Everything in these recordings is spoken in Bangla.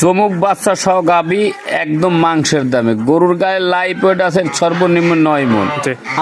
জমুক বাচ্চা সহ গাবি একদম মাংসের দামে। গরুর গায়ে লাইভ ওয়েট আছে সর্বনিম্ন নয় মন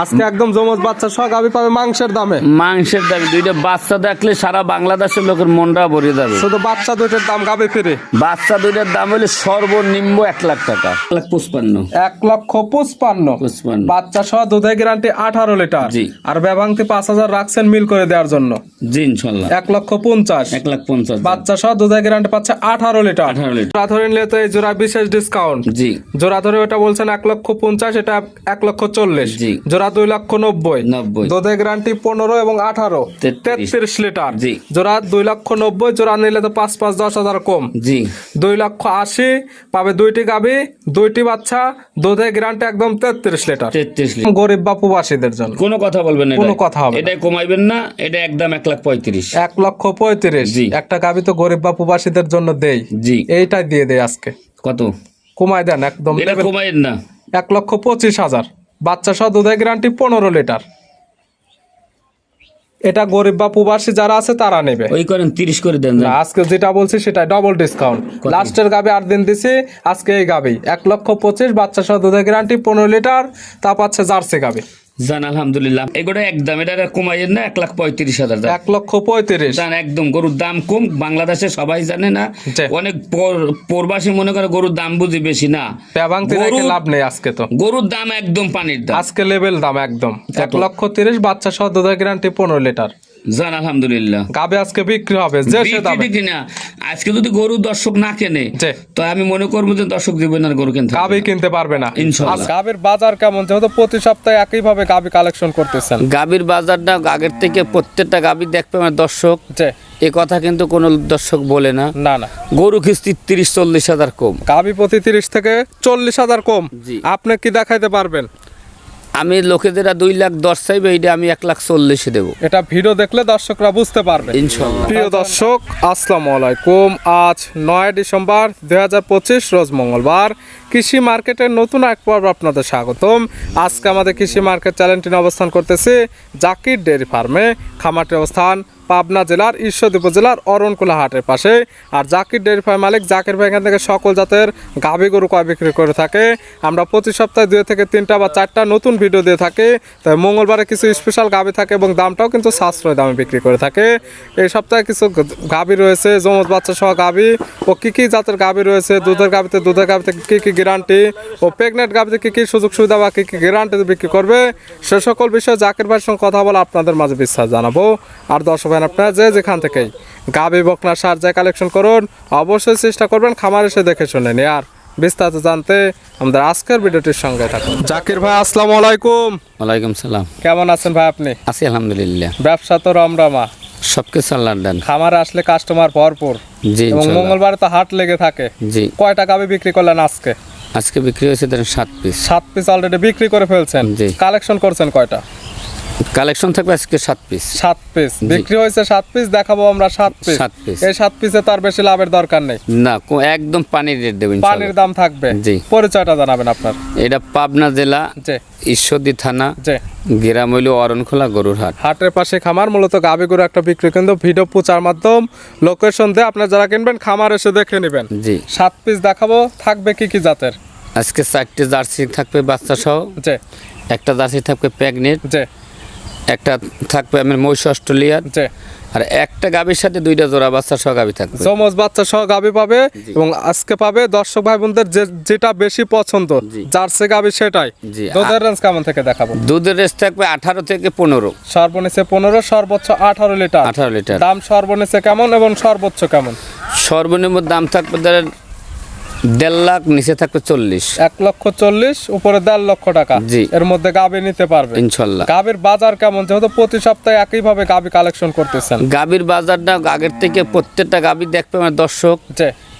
আজকে একদম জমজ বাচ্চা সহ গাবি পাবে মাংসের দামে। মাংসের দামে। দুইটা বাচ্চা দেখলে সারা বাংলাদেশের লোকের মনটা ভরে যাবে। শুধু বাচ্চা দুইটার দাম গাবি ফিরে। বাচ্চা দুইটার দাম হলে সর্বনিম্ন এক লাখ টাকা। এক লাখ পঁচপান্ন। এক লক্ষ পঁচপান্ন। পঁচপান্ন। বাচ্চা সহ দুধের গ্যারান্টি আঠারো লিটার। জি। আর ব্যবাংতি পাঁচ হাজার রাখছেন মিল করে দেওয়ার জন্য। জি ইনশাল্লাহ। এক লক্ষ পঞ্চাশ। এক লাখ পঞ্চাশ। বাচ্চা সহ দুধের গ্যারান্টি পাচ্ছে আঠারো লিটার। 18 লিটার। জোড়া ধরে নিলে তো এই জোড়া বিশেষ ডিসকাউন্ট জি। জোড়া ধরে ওটা বলছেন এক লক্ষ পঞ্চাশ এটা এক লক্ষ চল্লিশ। জি। জোড়া দুই লক্ষ নব্বই। নব্বই। দুধের গ্যারান্টি পনেরো এবং আঠারো। তেত্রিশ। তেত্রিশ লিটার। জি। জোড়া দুই লক্ষ নব্বই জোড়া নিলে তো পাঁচ পাঁচ দশ হাজার কম। জি। দুই লক্ষ আশি পাবে দুইটি গাবি দুইটি বাচ্চা দুধের গ্যারান্টি একদম তেত্রিশ লিটার। তেত্রিশ লিটার। গরিব বা প্রবাসীদের জন্য। কোনো কথা বলবেন না কোনো কথা হবে না। কমাইবেন না এটা একদম এক লাখ পঁয়ত্রিশ। এক লক্ষ পঁয়ত্রিশ। জি। একটা গাবি তো গরিব বা প্রবাসীদের জন্য দেই। জি। এইটাই দিয়ে দেয় আজকে। কত? কমায় দেন একদম। এটা level- না। এক লক্ষ পঁচিশ হাজার। বাচ্চা সহ দুধের গ্যারান্টি পনেরো লিটার। এটা গরিব বা প্রবাসী যারা আছে তারা নেবে। ওই করেন তিরিশ করে দেন আজকে যেটা বলছি সেটা ডবল ডিসকাউন্ট লাস্টের গাবে আট দিন দিছি আজকে এই গাবি। এক লক্ষ পঁচিশ বাচ্চা সহ দুধের গ্যারান্টি পনেরো লিটার তা পাচ্ছে জার্সি গাবি। জান আলহামদুলিল্লাহ। এগুলো একদম এটা কমাইয়েন না এক লাখ পঁয়ত্রিশ হাজার এক লক্ষ পঁয়ত্রিশ। জান একদম গরুর দাম কম বাংলাদেশে সবাই জানে না। অনেক পর- প্রবাসী মনে করে গরুর দাম বুঝি বেশি না। লাভ নেই আজকে তো। গরুর দাম একদম পানির দাম। আজকে লেভেল দাম একদম। এক লক্ষ তিরিশ বাচ্চা সহ দুধের গ্যারান্টি পনেরো লিটার। জান আলহামদুলিল্লাহ। গাবে আজকে বিক্রি হবে যে না। আজকে যদি গরু দর্শক না কেনে তো আমি মনে করব যে দর্শক দিবে না গরু কিনতে গাবি কিনতে পারবে না। ইনশাআল্লাহ। গাবির বাজার কেমন? যেহেতু প্রতি সপ্তাহে একইভাবে গাবি কালেকশন করতেছেন। গাবির বাজারটা আগের থেকে প্রত্যেকটা গাবি দেখবে আমার দর্শক। এ কথা কিন্তু কোনো দর্শক বলে না। না না। গরু কিস্তি তিরিশ চল্লিশ হাজার কম। গাবি প্রতি তিরিশ থেকে চল্লিশ হাজার কম। আপনি কি দেখাইতে পারবেন? আমি লোকেদের দুই লাখ দশ চাইবে এইটা আমি এক লাখ চল্লিশে দেবো। এটা ভিডিও দেখলে দর্শকরা বুঝতে পারবে। ইনশাল্লাহ। প্রিয় দর্শক আসসালামু আলাইকুম। আজ নয় ডিসেম্বর দুই হাজার পঁচিশ রোজ মঙ্গলবার। কৃষি মার্কেটের নতুন এক পর্ব আপনাদের স্বাগতম। আজকে আমাদের কৃষি মার্কেট চ্যানেলটি অবস্থান করতেছে জাকির ডেয়ারি ফার্মে। খামারটির অবস্থান পাবনা জেলার ঈশ্বরদী উপজেলার অরণকুলা হাটের পাশে। আর জাকির ডেয়ারি ফার্ম মালিক জাকির ভাই এখান থেকে সকল জাতের গাভী গরু কয় বিক্রি করে থাকে। আমরা প্রতি সপ্তাহে দুই থেকে তিনটা বা চারটা নতুন ভিডিও দিয়ে থাকি। তাই মঙ্গলবারে কিছু স্পেশাল গাভী থাকে এবং দামটাও কিন্তু সাশ্রয় দামে বিক্রি করে থাকে। এই সপ্তাহে কিছু গাভী রয়েছে জমজ বাচ্চা সহ গাভী। ও কী কী জাতের গাভী রয়েছে, দুধের গাভীতে দুধের গাভীতে কী কী গ্যারান্টি ও প্রেগনেন্ট গাভীতে কী কী সুযোগ সুবিধা বা কী কী গ্যারান্টি বিক্রি করবে? সে সকল বিষয়ে জাকির ভাইয়ের সঙ্গে কথা বলে আপনাদের মাঝে বিশ্বাস জানাব। আর দর্শক ভাই আপনারা যে যেখান থেকেই গাভী বকনা সার যায় কালেকশন করুন অবশ্যই চেষ্টা করবেন খামার এসে দেখে শুনে নিয়ে। আর বিস্তারিত জানতে আমাদের আজকের ভিডিওটির সঙ্গে থাকুন। জাকির ভাই আসসালামু আলাইকুম। ওয়ালাইকুম সালাম। কেমন আছেন ভাই আপনি? আছি আলহামদুলিল্লাহ। ব্যবসা তো রমরমা। সব কিছু আল্লাহর দেন। খামারে আসলে কাস্টমার ভরপুর। জি এবং মঙ্গলবার তো হাট লেগে থাকে। জি। কয়টা টাকা বিক্রি করলেন আজকে? আজকে বিক্রি হয়েছে ধরেন সাত পিস সাত পিস অলরেডি বিক্রি করে ফেলছেন। জি। কালেকশন করছেন কয়টা? কালেকশন থাকবে আজকে সাত পিস সাত পিস বিক্রি হয়েছে সাত পিস দেখাবো আমরা সাত পিস সাত পিস এই সাত পিসে তার বেশি লাভের দরকার নেই। না একদম পানির রেট দেবেন পানির দাম থাকবে। জি। পরিচয়টা জানাবেন আপনার। এটা পাবনা জেলা ঈশ্বরদী থানা গ্রাম হইল অরণখোলা গরুর হাট হাটের পাশে খামার মূলত গাভী গরু একটা বিক্রি কিন্তু ভিডিও প্রচার মাধ্যম লোকেশন দিয়ে আপনার যারা কিনবেন খামার এসে দেখে নেবেন। জি। সাত পিস দেখাবো থাকবে কি কি জাতের? আজকে চারটে জার্সি থাকবে বাচ্চা সহ। একটা জার্সি থাকবে প্যাগনেট। একটা থাকবে আমার মহিষ অস্ট্রেলিয়ার। যে আর একটা গাভীর সাথে দুইটা জোড়া বাচ্চা সহ গাভী থাকবে। যমজ বাচ্চা সহ গাভী পাবে এবং আজকে পাবে দর্শক ভাই বোনদের যেটা বেশি পছন্দ। জার্সি গাভী সেটাই। দুধের রেঞ্জ কেমন থেকে দেখাবো? দুধের রেস থাকবে আঠারো থেকে পনেরো। সর্বনিচে পনেরো সর্বোচ্চ আঠারো লিটার। আঠারো লিটার। দাম সর্বনিচে কেমন এবং সর্বোচ্চ কেমন? সর্বনিম্ন দাম থাকবে ধরেন দেড় লাখ নিচে থাকবে চল্লিশ। এক লক্ষ চল্লিশ উপরে দেড় লক্ষ টাকা। জি। এর মধ্যে গাভী নিতে পারবে। ইনশাল্লাহ। গাভীর বাজার কেমন? যেহেতু প্রতি সপ্তাহে একইভাবে গাভী কালেকশন করতেছেন। গাভীর বাজারটা আগের থেকে প্রত্যেকটা গাভী দেখবে আমার দর্শক।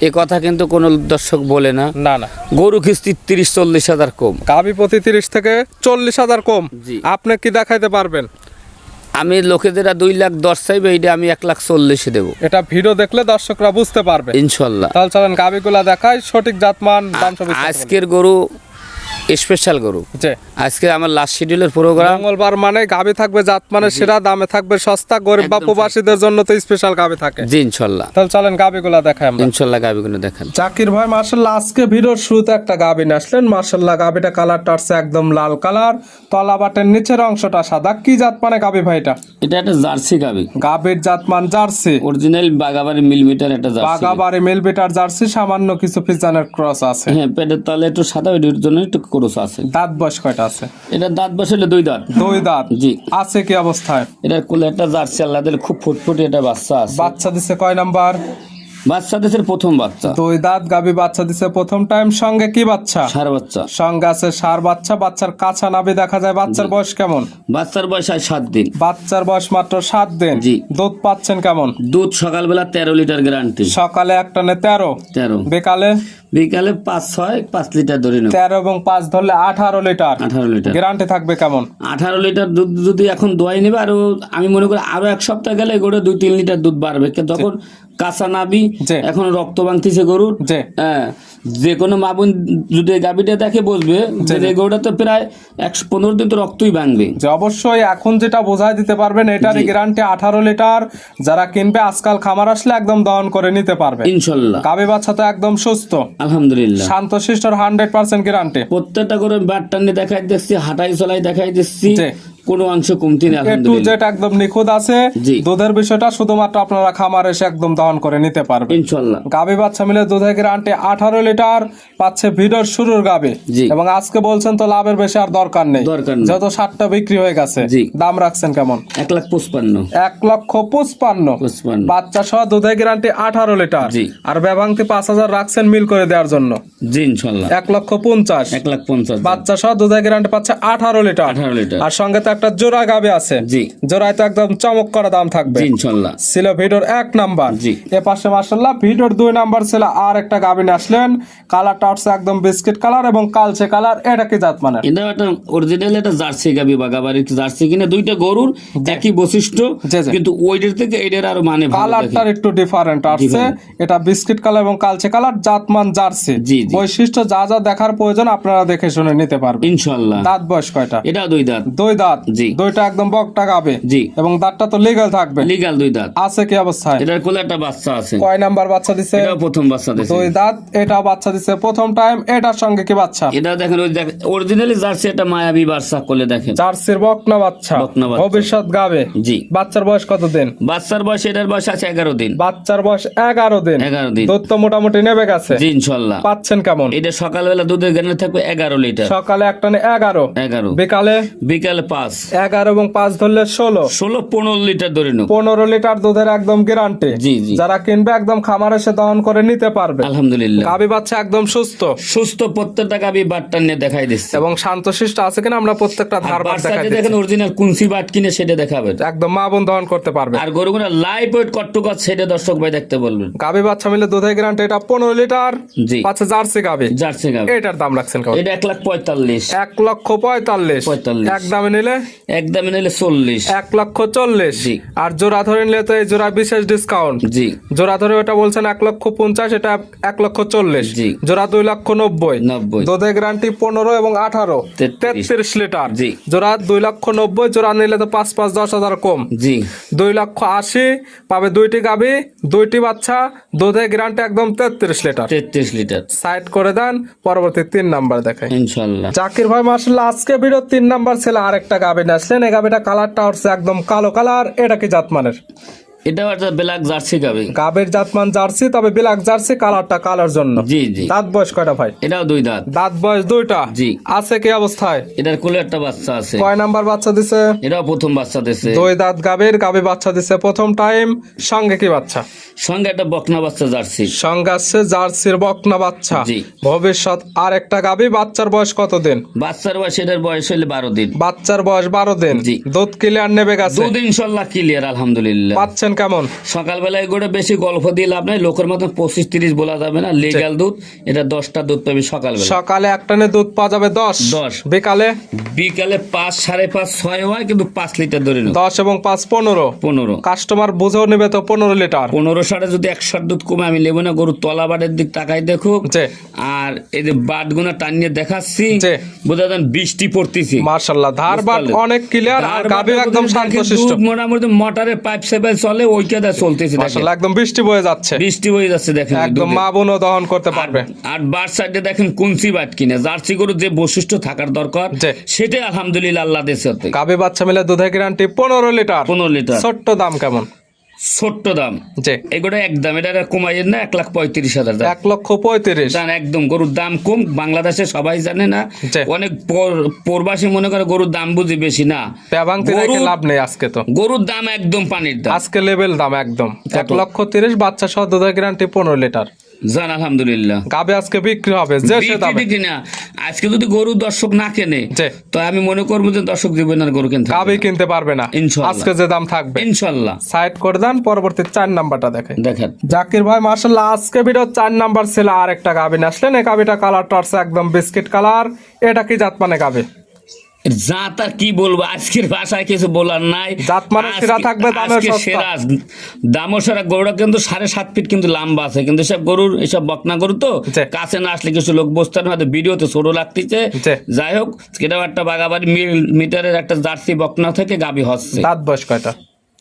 এ কথা কিন্তু কোনো দর্শক বলে না। না না। গরু কিস্তি তিরিশ চল্লিশ হাজার কম। গাভী প্রতি তিরিশ থেকে চল্লিশ হাজার কম। জি। আপনি কি দেখাইতে পারবেন? আমি লোকেদের দুই লাখ দশ চাইবে এইটা আমি এক লাখ চল্লিশে দেবো। এটা ভিডিও দেখলে দর্শকরা বুঝতে পারবে। ইনশাল্লাহ। তাহলে চলেন গাভীগুলা দেখায় সঠিক জাতমান। আজকের গরু স্পেশাল গরু। আজকে আমার লাস্ট শিডিউলের প্রোগ্রাম মঙ্গলবার মানে গাবি থাকবে জাত মানে সেরা দামে থাকবে সস্তা গরিব বা প্রবাসীদের জন্য তো স্পেশাল গাবি থাকে। জি ইনশাল্লাহ। তাহলে চলেন গাবিগুলা দেখাই আমরা। ইনশাল্লাহ গাবিগুলো দেখান। জাকির ভাই মার্শাল্লাহ আজকে ভিডিওর শুরুতে একটা গাবি আসলেন। মার্শাল্লাহ গাবিটা কালারটা আসছে একদম লাল কালার তলা বাটের নিচের অংশটা সাদা। কি জাত মানে গাবি ভাইটা এটা? একটা জার্সি গাবি। গাবির জাত মান জার্সি। অরিজিনাল বাগাবাড়ি মিলিমিটার একটা জার্সি। বাগাবাড়ি মেলবেটার জার্সি সামান্য কিছু পিজানের ক্রস আছে। হ্যাঁ পেটের তলে একটু সাদা ওইটার জন্য একটু করস আছে। দাঁত বয়স কয়টা আছে? এটা দাঁত বসালে দুই দাঁত। দুই দাঁত? জি। আছে কি অবস্থায়? এটা কোলে একটা জার্সি আল্লাহ দিলে খুব ফুটফুটে একটা বাচ্চা আছে। বাচ্চা দিছে কয় নাম্বার? বাচ্চা দেশের প্রথম বাচ্চা। দুই দাঁত গাবি বাচ্চা দিছে প্রথম টাইম সঙ্গে কি বাচ্চা? সার বাচ্চা। সঙ্গে আছে সার বাচ্চা বাচ্চার কাঁচা নাবি দেখা যায় বাচ্চার বয়স কেমন? বাচ্চার বয়স আজ সাত দিন। বাচ্চার বয়স মাত্র সাত দিন। জি। দুধ পাচ্ছেন কেমন? দুধ সকালবেলা তেরো লিটার গ্যারান্টি। সকালে এক টানে তেরো। তেরো। বিকালে? বিকালে পাঁচ ছয় পাঁচ লিটার ধরে নেব। তেরো এবং পাঁচ ধরলে আঠারো লিটার। আঠারো লিটার। গ্যারান্টি থাকবে কেমন? আঠারো লিটার দুধ যদি এখন দোয়াই নেবে আরও আমি মনে করি আরও এক সপ্তাহ গেলে গরু দুই তিন লিটার দুধ বাড়বে। যখন তখন কাঁচা নাবি। এখন রক্ত বাঁধতিছে গরুর। হ্যাঁ। যে কোনো মা বোন যদি গাবিটা দেখে বসবে যে গরুটা তো প্রায় একশো পনেরো দিন তো রক্তই ভাঙবে। যে অবশ্যই এখন যেটা বোঝাই দিতে পারবেন এটারই গ্যারান্টি আঠারো লিটার যারা কিনবে আজকাল খামার আসলে একদম দহন করে নিতে পারবে। ইনশাল্লাহ। গাবি বাচ্চা তো একদম সুস্থ। আলহামদুলিল্লাহ। শান্ত শিষ্টর হান্ড্রেড পার্সেন্ট গ্যারান্টি প্রত্যেকটা করে বাটটানে দেখাই দিচ্ছি হাঁটাই চলাই দেখাই দিচ্ছি। কোনো অংশ কমতি নেই আলহামদুলিল্লাহ। একদম নিখুঁত আছে। দুধের বিষয়টা শুধুমাত্র আপনারা খামার এসে একদম দহন করে নিতে পারবেন। গাবি বাচ্চা মিলে দুধের গ্যারান্টি আঠারো লিটার পাচ্ছে ভিডর শুরুর গাবি। এবং আজকে বলছেন তো লাভের বেশি আর দরকার নেই। যত বিক্রি হয়ে গেছে দাম রাখছেন কেমন? লাখ পঁচপান্ন। এক লক্ষ পঁচপান্ন। পঁচপান্ন। বাচ্চা সহ দুধের গ্যারান্টি লিটার। আর ব্যবাংতি পাঁচ হাজার রাখছেন মিল করে দেওয়ার জন্য। জি ইনশাল্লাহ। এক লক্ষ পঞ্চাশ। এক লাখ পঞ্চাশ। বাচ্চা সহ দুধের গ্যারান্টি পাচ্ছে আঠারো লিটার। আঠারো লিটার। আর সঙ্গে একটা জোড়া গাবে আছে। জি। জোড়ায় তো একদম চমক করা দাম থাকবে। ইনশাল্লাহ। ছিল ভিডিওর এক নাম্বার। জি। এ পাশে মার্শাল্লাহ ভিডিওর দুই নাম্বার ছিল আর একটা গাবিন আসলেন। কালারটা হচ্ছে একদম বিস্কিট কালার এবং কালচে কালার এটা কি জাত মানে এটা একটা অরিজিনাল একটা জার্সি গাবি বাগাবাড়ির জার্সি কিনে দুইটা গরুর একই বৈশিষ্ট্য। কিন্তু ওইটার থেকে এটার আরও মানে কালারটার একটু ডিফারেন্ট আসছে। এটা বিস্কিট কালার এবং কালচে কালার জাতমান জার্সি। বৈশিষ্ট্য যা যা দেখার প্রয়োজন আপনারা দেখে শুনে নিতে পারবেন। ইনশাল্লাহ। দাঁত বয়স কয়টা? এটা দুই দাঁত। দুই দাঁত। জি। দুইটা একদম বকটা গাবে। জি। এবং দাঁতটা তো লিগাল থাকবে। লিগাল দুই দাঁত। আছে কি অবস্থায়? এটার কোলে একটা বাচ্চা আছে। কয় নাম্বার বাচ্চা দিছে? এটাও প্রথম বাচ্চা দিয়েছে দুই দাঁত এটা বাচ্চা দিছে। প্রথম টাইম এটার সঙ্গে কি বাচ্চা? এটা দেখেন ওই দেখ অরিজিনালি জার্সি একটা মায়াবী বাচ্চা কোলে দেখেন। জার্সির বকনা বাচ্চা। বকনা বাচ্চা। ভবিষ্যৎ গাবে। জি। বাচ্চার বয়স কত দিন বাচ্চার বয়স এটার বয়স আছে এগারো দিন। বাচ্চার বয়স এগারো দিন। এগারো দিন। দুধ তো মোটামুটি নেবে গেছে। জি ইনশাল্লাহ। পাচ্ছেন কেমন? এটা সকালবেলা দুধের গানে থাকবে এগারো লিটার। সকালে একটানে এগারো। এগারো। বিকালে? বিকালে পাঁচ। এগারো এবং পাঁচ ধরলে ষোলো। ষোলো পনেরো লিটার ধরে নেব। পনেরো লিটার দুধের একদম গ্যারান্টি। জি জি। যারা কিনবে একদম খামার এসে দহন করে নিতে পারবে। আলহামদুলিল্লাহ। গাবি বাচ্চা একদম সুস্থ। সুস্থ প্রত্যেকটা গাবি বাটটা নিয়ে দেখাই দিচ্ছে। এবং শান্তশিষ্ট আছে কিনা আমরা প্রত্যেকটা ধার বাট দেখা বাচ্চাটা দেখেন অরিজিনাল কুনসি বাট কিনে সেটা দেখাবে। একদম মা বোন দহন করতে পারবে। আর গরুগুলো লাইভ ওয়েট কট্টুকত সেটা দর্শক ভাই দেখতে বলবেন। গাবি বাচ্চা মিলে দুধের গ্যারান্টি এটা পনেরো লিটার জি। পাচ্ছে জার্সি গাবি। জার্সি গাবি। এটার দাম রাখছেন এটা এক লাখ পঁয়তাল্লিশ। এক লক্ষ পঁয়তাল্লিশ। পঁয়তাল্লিশ। এক দামে নিলে একদমে নিলে চল্লিশ। এক লক্ষ চল্লিশ। আর জোড়া ধরে নিলে তো এই জোড়া বিশেষ ডিসকাউন্ট জি। জোড়া ধরে ওটা বলছেন এক লক্ষ পঞ্চাশ এটা এক লক্ষ চল্লিশ। জি। জোড়া দুই লক্ষ নব্বই। নব্বই। দুধে গ্যারান্টি পনেরো এবং আঠারো। তেত্রিশ। লিটার। জি। জোড়া দুই লক্ষ নব্বই জোড়া নিলে তো পাঁচ পাঁচ দশ হাজার কম। জি। দুই লক্ষ আশি পাবে দুইটি গাবি দুইটি বাচ্চা দুধে গ্যারান্টি একদম তেত্রিশ লিটার। তেত্রিশ লিটার। সাইড করে দেন পরবর্তী তিন নাম্বার দেখাই। ইনশাল্লাহ। জাকির ভাই মার্শাল্লাহ আজকে ভিডিও তিন নাম্বার ছিল আরেকটা গাবি। নিয়ে আসলেন এই গাবিটা কালারটা হচ্ছে একদম কালো কালার এটা কি জাতমানের? এটাও একটা ব্ল্যাক জার্সি গাবি গাবের জাতমান জার্সি তবে বিলাক জার্সি কালারটা কালার জন্য। জি জি। দাঁত বয়স কয়টা ভাই? এটাও দুই দাঁত। দাঁত বয়স দুইটা? জি। আছে কি অবস্থায়? এটার কোলে একটা বাচ্চা আছে। কয় নাম্বার বাচ্চা দিছে? এটাও প্রথম বাচ্চা দিয়েছে দুই দাঁত গাবের গাবি বাচ্চা দিছে প্রথম টাইম সঙ্গে কি বাচ্চা? সঙ্গে একটা বকনা বাচ্চা জার্সি। সঙ্গে জার্সির বকনা বাচ্চা। জি। ভবিষ্যৎ আর একটা গাবি বাচ্চার বয়স কত দিন বাচ্চার বয়স এটার বয়স হলে বারো দিন। বাচ্চার বয়স বারো দিন। জি। দুধ ক্লিয়ার নেবে গেছে? দুধ ইনশাল্লাহ ক্লিয়ার আলহামদুলিল্লাহ। পাচ্ছেন পাচ্ছেন কেমন। সকালবেলায় করে বেশি গল্প দিয়ে লাভ নাই লোকের মতন পঁচিশ তিরিশ বলা যাবে না লিগ্যাল দুধ এটা দশটা দুধ পাবি সকালবেলা। সকালে এক টানে দুধ পাওয়া যাবে দশ দশ। বিকালে? বিকালে পাঁচ সাড়ে পাঁচ ছয় হয় কিন্তু পাঁচ লিটার ধরে নেব দশ এবং পাঁচ পনেরো। পনেরো। কাস্টমার বুঝেও নেবে তো পনেরো লিটার। পনেরো সাড়ে যদি একশো দুধ কমে আমি নেব না গরুর তলা বাটের দিক তাকাই দেখুক আর এই যে বাট গুনা টানিয়ে দেখাচ্ছি জি। বোঝা যান বৃষ্টি পড়তেছি। মার্শাল্লাহ ধার বাট অনেক ক্লিয়ার আর একদম মোটামুটি মোটরের পাইপ সেপাইপ চলে ওইটা দা চলতেছে দেখেন। একদম বৃষ্টি বয়ে যাচ্ছে। বৃষ্টি হয়ে যাচ্ছে দেখেন একদম। মা বোনও দহন করতে পারবে। আর বার সাইডে দেখেন কুনসি বাট কিনে জার্সি গরুর যে বৈশিষ্ট্য থাকার দরকার সেটা সেটাই আলহামদুলিল্লাহ আল্লাহ দেশে কাবে বাচ্চা মিলে দুধের গ্যারান্টি পনেরো লিটার। পনেরো লিটার। ছোট্ট দাম কেমন? ছোট্ট দাম। এগুলো একদম এটা কমাইয়ের না এক লাখ পঁয়ত্রিশ হাজার এক লক্ষ পঁয়ত্রিশ। একদম গরুর দাম কম বাংলাদেশে সবাই জানে না। অনেক পরবাসী মনে করে গরুর দাম বুঝি বেশি না। লাভ নেই আজকে তো। গরুর দাম একদম পানির দাম। আজকে লেভেল দাম একদম। এক লক্ষ তিরিশ বাচ্চা সহ দুধের গ্যারান্টি পনেরো লিটার। জান আলহামদুলিল্লাহ। গাবে আজকে বিক্রি হবে যে সে দামে বিক্রি কিনা আজকে যদি গরু দর্শক না কেনে তো আমি মনে করব যে দর্শক জীবন আর গরু কিনতে হবে কিনতে পারবে না। ইনশাআল্লাহ। আজকে যে দাম থাকবে। ইনশাল্লাহ। সাইড করে দেন পরবর্তী চার নাম্বারটা দেখে দেখেন। জাকির ভাই মার্শাল্লাহ আজকে ভিডিও চার নাম্বার ছিল আর একটা গাবি। আসলেন এই গাবিটা কালারটা আছে একদম বিস্কিট কালার এটা কি জাত মানে গাবি? জাত আর কি বলব? আজকের ভাষায় কিছু বলার নাই। মানে সেরা থাকবে। সেরা দামও সেরা গরুটা কিন্তু সাড়ে সাত ফিট কিন্তু লম্বা আছে। কিন্তু সব গরুর এসব বকনা গরু তো কাছে না আসলে কিছু লোক বসতে হয়তো ভিডিওতে ছোট লাগতেছে। যাই হোক এটাও একটা বাগাবাড়ি মিল- মিটারের একটা জার্সি বকনা থেকে গাবি হচ্ছে। দাঁত বয়স কয়টা?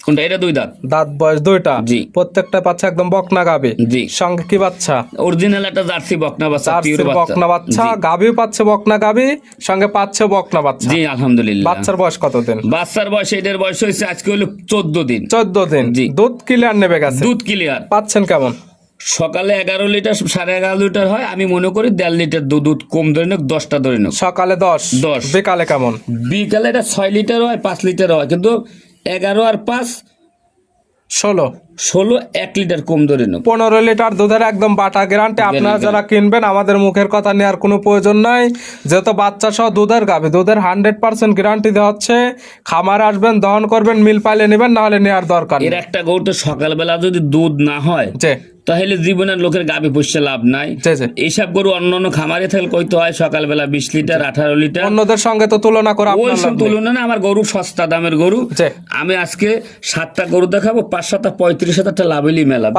কোনটা? এটা দুই দাঁত। দাঁত বয়স দুইটা। জি। প্রত্যেকটা বাচ্চা একদম বকনা গাবি। জি। সঙ্গে কি বাচ্চা? অরিজিনাল একটা জার্সি বকনা বাচ্চা পিওর বকনা বাচ্চা গাবিও পাচ্ছে বকনা গাবি সঙ্গে পাচ্ছে বকনা বাচ্চা। জি আলহামদুলিল্লাহ। বাচ্চার বয়স কতদিন? বাচ্চার বয়স এটার বয়স হয়েছে আজকে হলো চোদ্দ দিন। চোদ্দ দিন। জি। দুধ ক্লিয়ার নেবে গেছে? দুধ ক্লিয়ার পাচ্ছেন কেমন? সকালে এগারো লিটার সাড়ে এগারো লিটার হয়। আমি মনে করি দেড় লিটার দুধ দুধ কম ধরে নেক দশটা ধরে নেক। সকালে দশ দশ। বিকালে কেমন? বিকালে এটা ছয় লিটার হয় পাঁচ লিটার হয়। কিন্তু এগারো আর পাঁচ? ষোলো। ষোলো এক লিটার কম ধরে নেব পনেরো লিটার দুধের একদম বাটা গ্যারান্টি। আপনারা যারা কিনবেন আমাদের মুখের কথা নেওয়ার কোনো প্রয়োজন নাই। যেহেতু বাচ্চা সহ দুধের গাবে দুধের হান্ড্রেড পার্সেন্ট গ্যারান্টি দেওয়া হচ্ছে। খামার আসবেন দহন করবেন মিল পাইলে নেবেন নাহলে নেওয়ার দরকার এর একটা গরু তো সকালবেলা যদি দুধ না হয় যে তাহলে জীবনের লোকের গাবি পুষতে লাভ নাই। এইসব গরু অন্য অন্য খামারে থাকলে কইতে হয় সকালবেলা বিশ লিটার আঠারো লিটার। অন্যদের সঙ্গে তো তুলনা করে ওই সব তুলনা না আমার গরু সস্তা দামের গরু। আমি আজকে সাতটা গরু দেখাবো পাঁচ সাতটা পঁয়ত্রিশ হাজারটা লাভেলি মেলা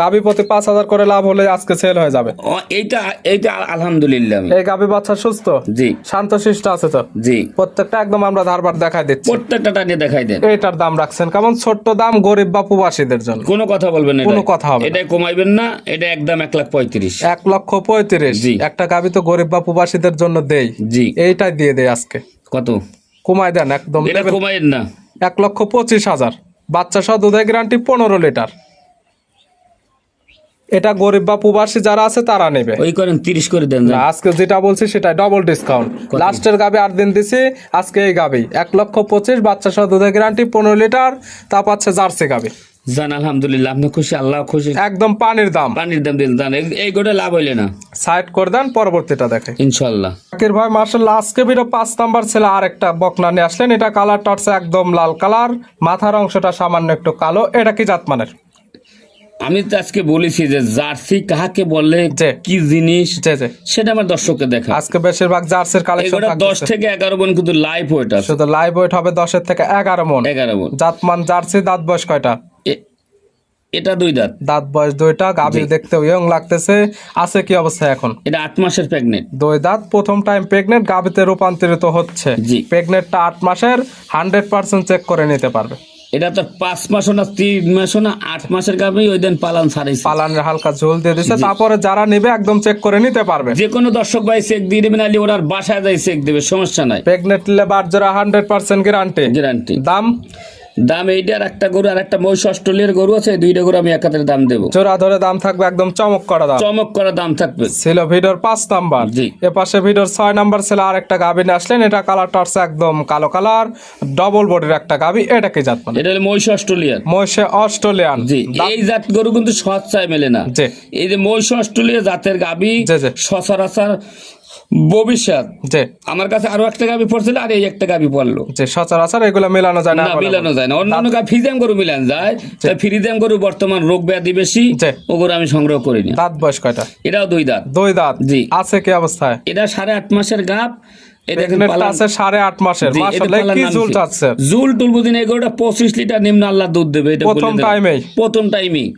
গাবি প্রতি পাঁচ হাজার করে লাভ হলে আজকে সেল হয়ে যাবে। এইটা এইটা আলহামদুলিল্লাহ এই গাবি বাচ্চা সুস্থ? জি। শান্ত শান্তশিষ্ট আছে তো? জি। প্রত্যেকটা একদম আমরা ধারবার দেখাই দিচ্ছি। প্রত্যেকটা টানিয়ে দেখাই দেন। এইটার দাম রাখছেন। কেমন ছোট্ট দাম গরিব বা প্রবাসীদের জন্য। কোনো কথা বলবেন না কোনো কথা হবে। এটাই কমাইবেন না এটা একদম এক লাখ পঁয়ত্রিশ। এক লক্ষ পঁয়ত্রিশ। জি। একটা গাবি তো গরিব বা প্রবাসীদের জন্য দেই। জি। এইটাই দিয়ে দেয় আজকে। কত? কমায় দেন একদম। এটা level- না। এক লক্ষ পঁচিশ হাজার। বাচ্চা সহ দুধের গ্যারান্টি পনেরো লিটার। এটা গরিব বা প্রবাসী যারা আছে তারা নেবে। ওই করেন তিরিশ করে দেন না, আজকে যেটা বলছি সেটা ডবল ডিসকাউন্ট লাস্টের গাবে আট দিন দিছি আজকে এই গাবে। এক লক্ষ পঁচিশ বাচ্চা সহ দুধের গ্যারান্টি পনেরো লিটার তা পাচ্ছে জার্সি গাবি। জান আলহামদুলিল্লাহ আপনি খুশি? আল্লাহ খুশি? একদম পানির দাম। পানির দাম দিন দান এই- গোটা লাভ হইলে না। সাইড করে দেন পরবর্তীটা দেখে। ইনশাল্লাহ জাকির ভাই মার্শাল্লাহ আজকে ভিডিও পাঁচ নাম্বার ছেলে আর একটা বকনা নিয়ে আসলেন। এটা কালারটা হচ্ছে একদম লাল কালার মাথার অংশটা সামান্য একটু কালো। এটা কি জাত মানের? আমি তো আজকে বলেছি যে জার্সি কাহাকে বলে। কি জিনিস সেটা আমার দর্শককে দেখা। আজকে বেশিরভাগ জার্সির কালেকশন দশ থেকে এগারো বোন কিন্তু লাইভ ওয়েট আছে। শুধু লাইভ ওয়েট হবে দশের থেকে এগারো মন। এগারো বোন জাতমান জার্সি দাঁত বয়স কয়টা? এটা দুই দাঁত। দাঁত বয়স দুইটা গাভীর দেখতে ইয়ং লাগতেছে। আছে কি অবস্থা এখন? এটা আট মাসের প্রেগনেন্ট দুই দাঁত প্রথম টাইম প্রেগনেন্ট গাভীতে রূপান্তরিত হচ্ছে। জি। প্রেগনেন্টটা আট মাসের হান্ড্রেড পার্সেন্ট চেক করে নিতে পারবে। এটা তো পাঁচ মাসও না তিন মাসও না আট মাসের গাভী ওই দিন পালান ছাড়াইছে পালানের হালকা ঝোল দিয়ে দিছে তারপরে যারা নেবে একদম চেক করে নিতে পারবে। যে কোনো দর্শক ভাই চেক দিয়ে দেবেন আলি ওনার বাসায় যাই চেক দেবে সমস্যা নাই। প্রেগনেন্ট লেবার যারা হান্ড্রেড পার্সেন্ট গ্যারান্টি গ্যারান্টি দাম? দাম এইটার একটা গরু আর একটা মহিষ অস্ট্রেলিয়ার গরু আছে দুইটা গরু আমি একাত্রে দাম দেবো। জোড়া ধরে দাম থাকবে একদম চমক করা দাম। চমক করা দাম থাকবে। ছিল ভিডিওর পাঁচ নাম্বার। জি। এ পাশে ভিডিওর ছয় নাম্বার ছিল আর একটা গাভি নিয়ে আসলেন এটা কালারটা হচ্ছে একদম কালো কালার ডবল বডির একটা গাভি এটা কি জাত মানে? এটা হলো মহিষ অস্ট্রেলিয়ার মহিষে অস্ট্রেলিয়ান। জি এই জাত গরু কিন্তু চাই মেলে না। জি। এই যে মহিষ অস্ট্রেলিয়া জাতের জি। সচরাচর ভবিষ্যৎ। যে আমার কাছে আরও একটা গাবি পড়ছিল আর এই একটা গাবি পড়ল। যে সচরাচর এগুলো মেলানো যায় না মেলানো যায় না। অন্যান্য গাবি ফ্রিজাম গরু মিলান যায়। তাই ফ্রিজাম গরু বর্তমান রোগ ব্যাধি বেশি ওগুলো আমি সংগ্রহ করিনি। দাঁত বয়স কয়টা? এটাও দুই দাঁত। দুই দাঁত। জি। আছে কি অবস্থায়? এটা সাড়ে আট মাসের গাপ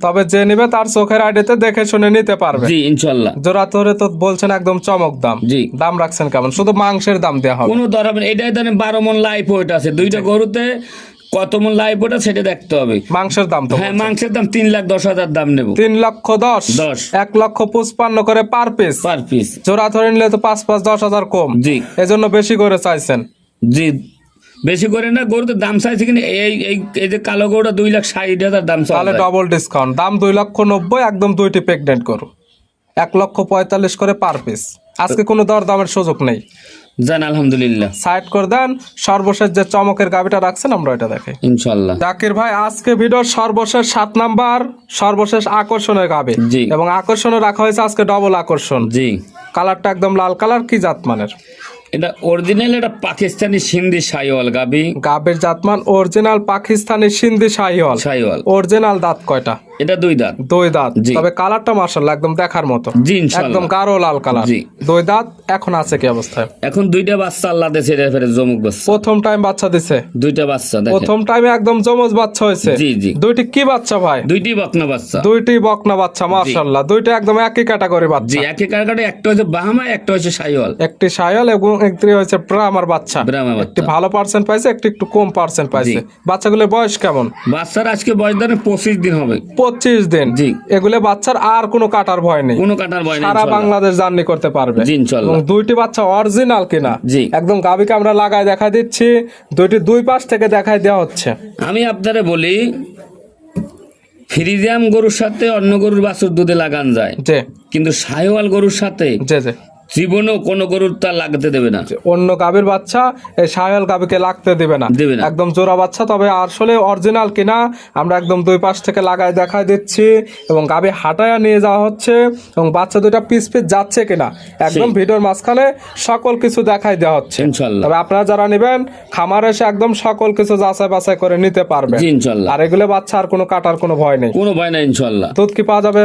তবে যে নিবে তার চোখের আইডিতে দেখে শুনে নিতে পারবে। জি ইনশাল্লাহ জোড়া তো বলছেন একদম চমক দাম। জি। দাম রাখছেন কেমন? শুধু মাংসের দাম দেওয়া হবে। কোনো দর হবে। এটাই ধরেন বারো মন লাইফ ওয়েট আছে। দুইটা গরুতে কত মূল লাইফ ওটা সেটা দেখতে হবে। মাংসের দাম তো হ্যাঁ মাংসের দাম তিন লাখ দশ হাজার দাম নেব। তিন লক্ষ দশ? দশ। এক লক্ষ পঁচপান্ন করে পার পিস পার পিস জোড়া ধরে নিলে তো পাঁচ পাঁচ দশ হাজার কম। জি। এজন্য বেশি করে চাইছেন। জি। বেশি করে না গরুতে দাম চাইছে কিনা এই এই এই যে কালো গরুটা দুই লাখ ষাট হাজার দাম তাহলে ডবল ডিসকাউন্ট দাম দুই লক্ষ নব্বই একদম দুইটি প্রেগনেন্ট করো এক লক্ষ পঁয়তাল্লিশ করে পার পিস আজকে কোনো দর দামের সুযোগ নেই। জান আলহামদুলিল্লাহ। সাইড করে দেন সর্বশেষ যে চমকের গাবিটা রাখছেন আমরা এটা দেখে। ইনশাল্লাহ জাকির ভাই আজকে ভিডিওর সর্বশেষ সাত নাম্বার সর্বশেষ আকর্ষণের গাবে। জি। এবং আকর্ষণে রাখা হয়েছে আজকে ডবল আকর্ষণ। জি। কালারটা একদম লাল কালার কি জাত মানের? এটা অরিজিনাল এটা পাকিস্তানি সিন্ধি সাইওয়াল গাবি। গাবের জাতমান অরিজিনাল পাকিস্তানি সিন্ধি শাহিওয়াল। সাইওয়াল অরিজিনাল দাঁত কয়টা? এটা দুই দাঁত। দুই দাঁত। জি। তবে কালারটা মার্শাল্লাহ একদম দেখার মতো। জি একদম গাঢ় লাল কালার জি। দুই দাঁত এখন আছে কি অবস্থায়? এখন দুইটা বাচ্চা আল্লাহ দেশে এটা ফেরে জমুক বাচ্চা। প্রথম টাইম বাচ্চা দিছে? দুইটা বাচ্চা দেখেন। প্রথম টাইমে একদম জমজ বাচ্চা হয়েছে। জি জি। দুইটি কি বাচ্চা ভাই? দুইটি বকনা বাচ্চা। দুইটি বকনা বাচ্চা মার্শাল্লাহ দুইটা একদম একই ক্যাটাগরি জি বাচ্চা একে কারকাটে একটা হচ্ছে বাহামা একটা হচ্ছে সাইওয়াল একটি সায়াল এবং একটি হয়েছে ব্রাহ্মার বাচ্চা। ব্রাহ্মা বাচ্চা। ভালো পার্সেন্ট পাইছে একটি একটু কম পার্সেন্ট পাইছে। বাচ্চাগুলোর বয়স কেমন? বাচ্চার আজকে বয়স ধরেন পঁচিশ দিন হবে। পঁচিশ দিন। জি। এগুলো বাচ্চার আর কোনো কাটার ভয় নেই। কোনো কাটার ভয় নেই সারা বাংলাদেশ জার্নি করতে পারবে। জি দুইটি বাচ্চা অরিজিনাল কিনা। জি। একদম গাবিকে আমরা লাগায় দেখা দিচ্ছি। দুইটি দুই পাশ থেকে দেখাই দেওয়া হচ্ছে। আমি আপনারা বলি ফ্রিজিয়াম গরুর সাথে অন্য গরুর বাছুর দুধে লাগান যায়। কিন্তু সাইওয়াল গরুর সাথে জীবনেও কোনো গরুর তা লাগতে দেবে না। অন্য গাবির বাচ্চা এই সায়াল গাবিকে লাগতে দেবে না। দেবে না। একদম জোড়া বাচ্চা তবে আসলে অরিজিনাল কিনা আমরা একদম দুই পাশ থেকে লাগায় দেখাই দিচ্ছি। এবং গাবি হাঁটায়া নিয়ে যাওয়া হচ্ছে এবং বাচ্চা দুইটা পিস পিস যাচ্ছে কিনা একদম ভিডিওর মাঝখানে সকল কিছু দেখাই দেওয়া হচ্ছে। ইনশাল্লাহ। তবে আপনারা যারা নেবেন খামার এসে একদম সকল কিছু যাচাই বাছাই করে নিতে পারবে জি ইনশাল্লাহ। আর এগুলো বাচ্চা আর কোনো কাটার কোনো ভয় নেই। কোনো ভয় নাই ইনশাল্লাহ। দুধ কি পাওয়া যাবে?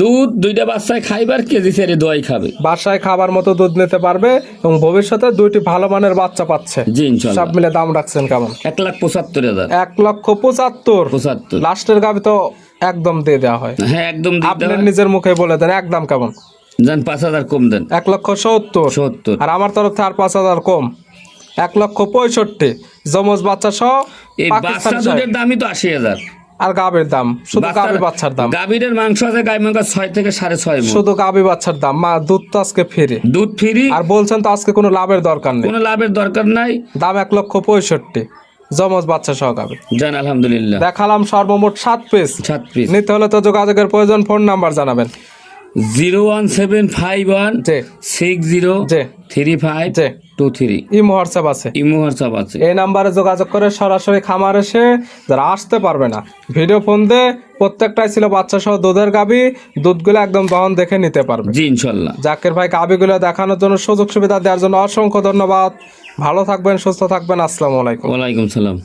দুধ দুইটা বাচ্চায় খাইবার কেজি সেরে দোয়াই খাবে। বাসায় খাবার মতো দুধ নিতে পারবে এবং ভবিষ্যতে দুইটি ভালো মানের বাচ্চা পাচ্ছে। জি ইনশাল্লাহ। সব মিলে দাম রাখছেন কেমন? এক লাখ পঁচাত্তর হাজার। এক লক্ষ পঁচাত্তর। পঁচাত্তর। লাস্টের গাবি তো একদম দিয়ে দেওয়া হয়। হ্যাঁ একদম আপনার হয়। নিজের মুখে বলে দেন একদম কেমন? যান পাঁচ হাজার কম দেন। এক লক্ষ সত্তর। সত্তর। আর আমার তরফ থেকে আর পাঁচ হাজার কম। এক লক্ষ পঁয়ষট্টি। জমজ বাচ্চা সহ এই বাচ্চা দুধের দামই তো আশি হাজার। আর গাবের দাম শুধু গাবি বাচ্চার দাম। গাভীরের মাংস আছে গাই মাংস ছয় থেকে সাড়ে ছয়। শুধু গাবি বাচ্চার দাম মা দুধ তো আজকে ফেরে দুধ ফিরি আর বলছেন তো আজকে কোনো লাভের দরকার নেই। কোনো লাভের দরকার নাই। দাম এক লক্ষ পঁয়ষট্টি। জমজ বাচ্চা সহ গাবি যান আলহামদুলিল্লাহ। দেখালাম সর্বমোট সাত পিস সাত পিস নিতে হলে তো যোগাযোগের প্রয়োজন ফোন নাম্বার জানাবেন। Zero one seven five one six zero three five two three. Imo WhatsApp আছে। ইমো হোয়াটসঅ্যাপ আছে। এই নাম্বারে যোগাযোগ করে সরাসরি খামার এসে যারা আসতে পারবে না ভিডিও ফোন প্রত্যেকটাই ছিল বাচ্চা সহ দুধের গাবি দুধগুলো একদম দহন দেখে নিতে পারবে। জি ইনশাল্লাহ। জাকের ভাই গাবিগুলো দেখানোর জন্য সুযোগ সুবিধা দেওয়ার জন্য অসংখ্য ধন্যবাদ। ভালো থাকবেন সুস্থ থাকবেন। আসসালামু আলাইকুম। ওয়ালাইকুম সালাম।